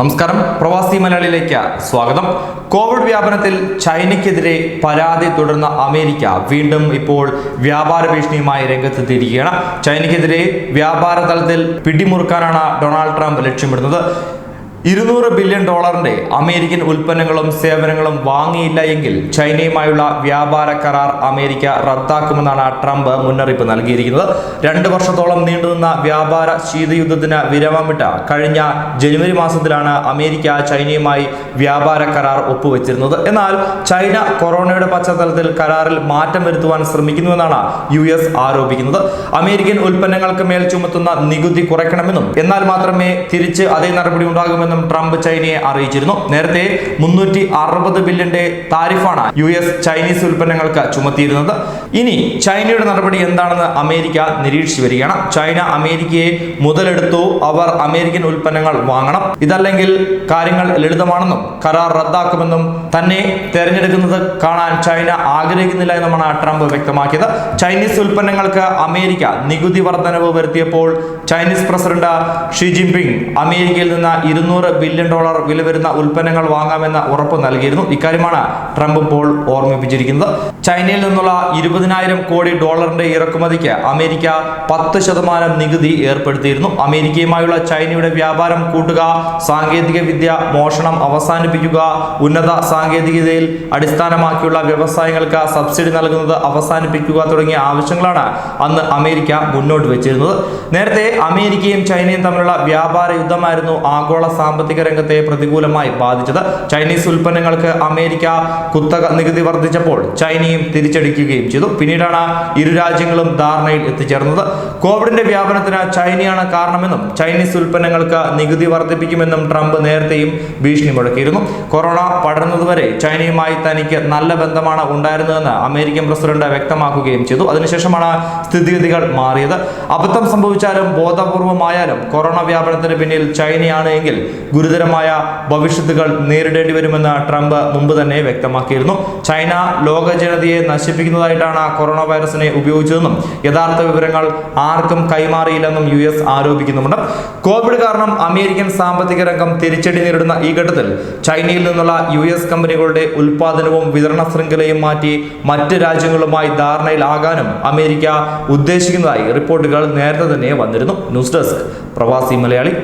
നമസ്കാരം. പ്രവാസി മലയാളിയിലേക്ക് സ്വാഗതം. കോവിഡ് വ്യാപനത്തിൽ ചൈനയ്ക്കെതിരെ പരാതി തുടർന്ന അമേരിക്ക വീണ്ടും ഇപ്പോൾ വ്യാപാര ഭീഷണിയുമായി രംഗത്തെത്തിയിരിക്കുകയാണ്. ചൈനയ്ക്കെതിരെ വ്യാപാര തലത്തിൽ പിടിമുറുക്കാനാണ് ഡൊണാൾഡ് ട്രംപ് ലക്ഷ്യമിടുന്നത്. ഇരുന്നൂറ് ബില്യൺ ഡോളറിന്റെ അമേരിക്കൻ ഉൽപ്പന്നങ്ങളും സേവനങ്ങളും വാങ്ങിയില്ല എങ്കിൽ ചൈനയുമായുള്ള വ്യാപാര കരാർ അമേരിക്ക റദ്ദാക്കുമെന്നാണ് ട്രംപ് മുന്നറിയിപ്പ് നൽകിയിരിക്കുന്നത്. രണ്ട് വർഷത്തോളം നീണ്ടുനിന്ന വ്യാപാര ശീതയുദ്ധത്തിന് വിരമമിട്ട കഴിഞ്ഞ ജനുവരി മാസത്തിലാണ് അമേരിക്ക ചൈനയുമായി വ്യാപാര കരാർ ഒപ്പുവെച്ചിരുന്നത്. എന്നാൽ ചൈന കൊറോണയുടെ പശ്ചാത്തലത്തിൽ കരാറിൽ മാറ്റം വരുത്തുവാൻ ശ്രമിക്കുന്നുവെന്നാണ് യു എസ് ആരോപിക്കുന്നത്. അമേരിക്കൻ ഉൽപ്പന്നങ്ങൾക്ക് മേൽ ചുമത്തുന്ന നികുതി കുറയ്ക്കണമെന്നും എന്നാൽ മാത്രമേ തിരിച്ച് അതേ നടപടി ഉണ്ടാകുമെന്നും ട്രംപ് ചൈനയെ അറിയിച്ചിരുന്നു. നേരത്തെ മുന്നൂറ്റി അറുപത് ബില്യന്റെ താരിഫാണ് യു എസ് ചൈനീസ് ഉൽപ്പന്നങ്ങൾക്ക് ചുമത്തിയിരുന്നത്. ഇനി ചൈനയുടെ നടപടി എന്താണെന്ന് അമേരിക്ക നിരീക്ഷിച്ചു വരികയാണ്. ചൈന അമേരിക്കയെ മുതലെടുത്തു. അവർ അമേരിക്കൻ ഉൽപ്പന്നങ്ങൾ വാങ്ങണം. ഇതല്ലെങ്കിൽ കാര്യങ്ങൾ ലളിതമാണെന്നും കരാർ റദ്ദാക്കുമെന്നും തന്നെ തെരഞ്ഞെടുക്കുന്നത് കാണാൻ ചൈന ആഗ്രഹിക്കുന്നില്ല എന്നുമാണ് ട്രംപ് വ്യക്തമാക്കിയത്. ചൈനീസ് ഉൽപ്പന്നങ്ങൾക്ക് അമേരിക്ക നികുതി വർധനവ് വരുത്തിയപ്പോൾ ചൈനീസ് പ്രസിഡന്റ് ഷി ജിൻപിങ് അമേരിക്കയിൽ നിന്ന് ഇരുന്നൂറ് ബില്യൺ ഡോളർ വില വരുന്ന ഉൽപ്പന്നങ്ങൾ വാങ്ങാമെന്ന ഉറപ്പ് നൽകിയിരുന്നു. ഇക്കാര്യമാണ് ട്രംപ് ഇപ്പോൾ ഓർമ്മിപ്പിച്ചിരിക്കുന്നത്. ചൈനയിൽ നിന്നുള്ള ഇരുപതിനായിരം കോടി ഡോളറിന്റെ ഇറക്കുമതിക്ക് അമേരിക്ക പത്ത് ശതമാനം നികുതി ഏർപ്പെടുത്തിയിരുന്നു. അമേരിക്കയുമായുള്ള ചൈനയുടെ വ്യാപാരം കൂട്ടുക സാങ്കേതിക വിദ്യ മോഷണം അവസാനിപ്പിക്കുക ഉന്നത സാങ്കേതികതയിൽ അടിസ്ഥാനമാക്കിയുള്ള വ്യവസായങ്ങൾക്ക് സബ്സിഡി നൽകുന്നത് അവസാനിപ്പിക്കുക തുടങ്ങിയ ആവശ്യങ്ങളാണ് അന്ന് അമേരിക്ക മുന്നോട്ട് വെച്ചിരുന്നത്. നേരത്തെ അമേരിക്കയും ചൈനയും തമ്മിലുള്ള വ്യാപാര യുദ്ധമായിരുന്നു ആഗോള സാമ്പത്തിക രംഗത്തെ പ്രതികൂലമായി ബാധിച്ചത്. ചൈനീസ് ഉൽപ്പന്നങ്ങൾക്ക് അമേരിക്ക കുത്തക നികുതി വർദ്ധിച്ചപ്പോൾ ചൈനയും തിരിച്ചടിക്കുകയും ചെയ്തു. പിന്നീടാണ് ഇരു രാജ്യങ്ങളും ധാരണയിൽ എത്തിച്ചേർന്നത്. കോവിഡിന്റെ വ്യാപനത്തിന് ചൈനയാണ് കാരണമെന്നും ചൈനീസ് ഉൽപ്പന്നങ്ങൾക്ക് നികുതി വർദ്ധിപ്പിക്കുമെന്നും ട്രംപ് നേരത്തെയും ഭീഷണി മുടക്കിയിരുന്നു കൊറോണ പടരുന്നതുവരെ ചൈനയുമായി തനിക്ക് നല്ല ബന്ധമാണ് ഉണ്ടായിരുന്നതെന്ന് അമേരിക്കൻ പ്രസിഡന്റ് വ്യക്തമാക്കുകയും ചെയ്തു. അതിനുശേഷമാണ് സ്ഥിതിഗതികൾ മാറിയത്. അബദ്ധം സംഭവിച്ചാലും ബോധപൂർവമായാലും കൊറോണ വ്യാപനത്തിന് പിന്നിൽ ചൈനയാണ് എങ്കിൽ ഗുരുതരമായ ഭവിഷ്യത്തുകൾ നേരിടേണ്ടി വരുമെന്ന് ട്രംപ് മുമ്പ് തന്നെ വ്യക്തമാക്കിയിരുന്നു. ചൈന ലോക ജനതയെ നശിപ്പിക്കുന്നതായിട്ടാണ് കൊറോണ വൈറസിനെ ഉപയോഗിച്ചതെന്നും യഥാർത്ഥ വിവരങ്ങൾ ആർക്കും കൈമാറിയില്ലെന്നും യു എസ് ആരോപിക്കുന്നുമുണ്ട്. കോവിഡ് കാരണം അമേരിക്കൻ സാമ്പത്തിക രംഗം തിരിച്ചടി നേരിടുന്ന ഈ ഘട്ടത്തിൽ ചൈനയിൽ നിന്നുള്ള യു എസ് കമ്പനികളുടെ ഉൽപാദനവും വിതരണ ശൃംഖലയും മാറ്റി മറ്റ് രാജ്യങ്ങളുമായി ധാരണയിലാകാനും അമേരിക്ക ഉദ്ദേശിക്കുന്നതായി റിപ്പോർട്ടുകൾ നേരത്തെ തന്നെ വന്നിരുന്നു. ന്യൂസ് ഡെസ്ക് പ്രവാസി മലയാളി.